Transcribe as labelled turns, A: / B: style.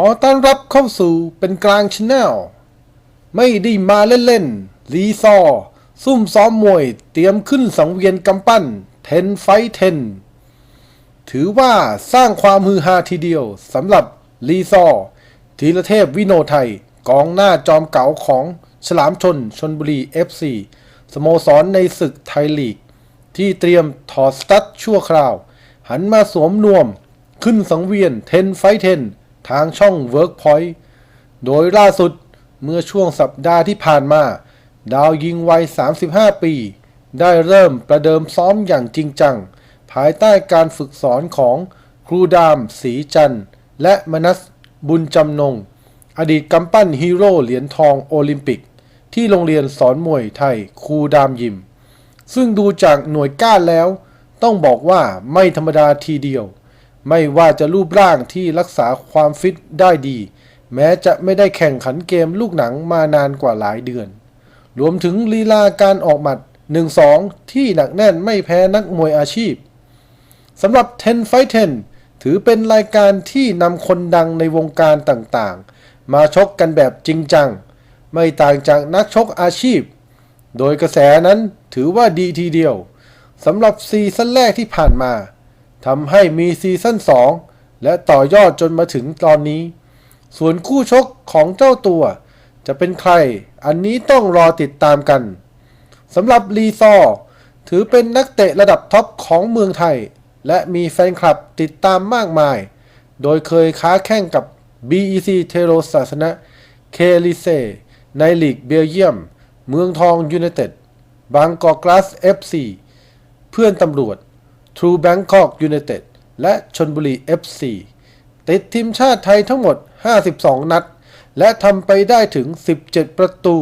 A: ขอต้อนรับเข้าสู่เป็นกลางชแนลไม่ได้มาเล่นๆรีซอร์ซุ่มซ้อมมวยเตรียมขึ้นสังเวียนกำปั้นเทนไฟเทนถือว่าสร้างความฮือฮาทีเดียวสำหรับรีซอร์ธีรเทพวิโนไทยกองหน้าจอมเก๋าของฉลามชนชนบุรี FC สโมสรในศึกไทยลีก ที่เตรียมถอดสตั๊ดชั่วคราว หันมาสวมนวม ขึ้นสังเวียนเทนไฟเทน ทางช่อง Workpoint โดยล่าสุดเมื่อช่วงสัปดาห์ที่ผ่านมา ดาวยิงวัย 35 ปี ได้เริ่มประเดิมซ้อมอย่างจริงจัง ภายใต้การฝึกสอนของครูดามศรีจันทร์และมนัสบุญจำนง อดีตกำปั้นฮีโร่เหรียญทองโอลิมปิก ที่โรงเรียนสอนมวยไทยครูดามยิม ซึ่งดูจากหน่วยก้านแล้ว ต้องบอกว่าไม่ธรรมดาทีเดียว ไม่ว่าจะรูปร่างที่รักษาความฟิตได้ดี แม้จะไม่ได้แข่งขันเกมลูกหนังมานานกว่าหลายเดือน รวมถึงลีลาการออกหมัด 1-2 ที่หนักแน่นไม่แพ้นักมวยอาชีพสำหรับ 10 Fight 10 ถือเป็นรายการที่นำคนดังในวงการต่างๆ มาชกกันแบบจริงจัง ไม่ต่างจากนักชกอาชีพ โดยกระแสนั้นถือว่าดีทีเดียวสำหรับซีซั่นแรกที่ผ่านมา ทำให้มีซีซั่น2 และต่อยอดจนมาถึงตอนนี้ ส่วนคู่ชกของเจ้าตัว จะเป็นใคร อันนี้ต้องรอติดตามกันสำหรับลีซอ ถือเป็นนักเตะระดับท็อปของเมืองไทย และมีแฟนคลับติดตามมากมาย โดยเคยค้าแข่งกับ BEC เทโรศาสนะ เคลิเซ ในลีกเบลเยียม เมืองทองยูไนเต็ด บางกอกกลาส FC เพื่อนตำรวจ ทรูแบงคอกยูเนเต็ดและชนบุรี FC ติดทีมชาติไทยทั้งหมด 52 นัด และทำไปได้ถึง 17 ประตู